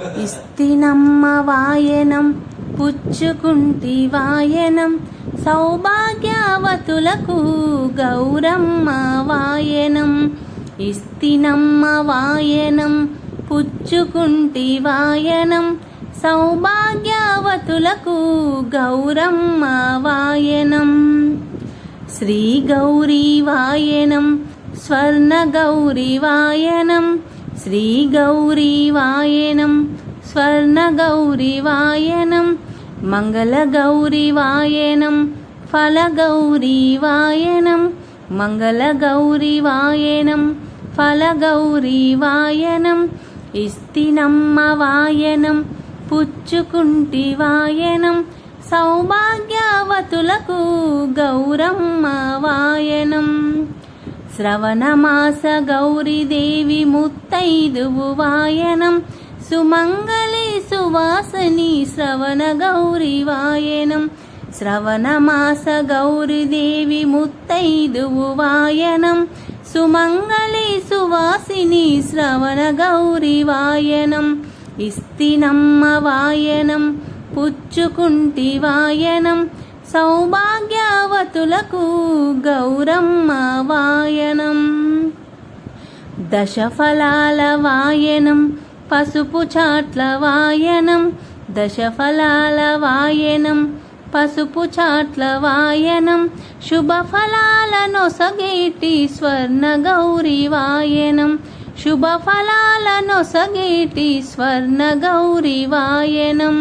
ఇస్తినమ్మ వాయనం పుచ్చుకుంటి వాయనం సౌభాగ్యవతులకు గౌరమ్మ వాయనం. ఇస్తినమ్మ వాయనం పుచ్చుకుంటి వాయనం సౌభాగ్యవతులకు గౌరమ్మ వాయనం. శ్రీ గౌరీ వాయనం స్వర్ణ గౌరీ వాయనం శ్రీ గౌరీ వాయనం స్వర్ణ గౌరీ వాయనం మంగళ గౌరీ వాయనం ఫల గౌరీ వాయనం మంగళ గౌరీ వాయనం ఫల గౌరీ వాయనం ఇస్తినమ్మ వాయనం పుచ్చుకుంటి వాయనం సౌభాగ్యవతులకు గౌరమ్మ వాయనం శ్రవణమాస గౌరీదేవి ముత్తైదువు వాయనం సుమంగళి సువాసని శ్రవణ గౌరీ వాయనం శ్రవణమాస గౌరీదేవి ముత్తైదువు వాయనం సుమంగళి సువాసిని శ్రవణ గౌరీ వాయనం ఇస్తినమ్మ వాయనం పుచ్చుకుంటి వాయనం సౌభాగ్యవతులకు గౌరమ్మ వాయనం. దశఫలాల వాయనం పసుపు చాట్ల వాయనం దశఫలాల వాయనం పసుపు చాట్ల వాయనం శుభఫలాల నొసగేటి స్వర్ణ గౌరీ వాయనం శుభఫలాల నొసగేటి స్వర్ణ గౌరీ వాయనం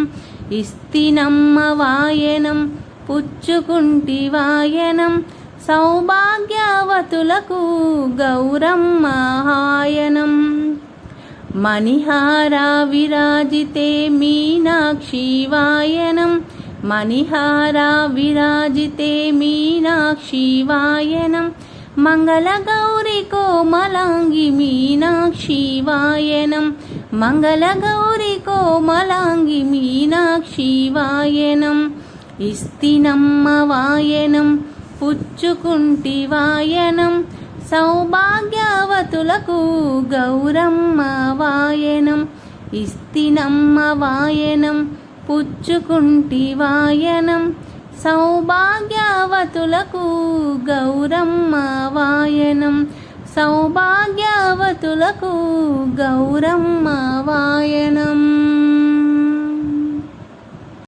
ఇస్తినమ్మ వాయనం పుచ్చుకుంటివాయనం సౌభాగ్యవతులకు గౌరమ్మ హాయనం. మణిహారా విరాజితే మీనాక్షి వాయనం. మణిహారా విరాజితే మీనాక్షి వాయనం. మంగళ కోమలాంగి మీనాక్షి వాయనం. మంగళ కోమలాంగి మీనాక్షి వాయనం. ఇస్తినమ్మ వాయనం పుచ్చుకుంటి వాయనం సౌభాగ్యవతులకు గౌరమ్మ వాయనం. ఇస్తినమ్మ వాయనం పుచ్చుకుంటి వాయనం సౌభాగ్యవతులకు గౌరమ్మ వాయనం. సౌభాగ్యవతులకు గౌరమ్మ వాయనం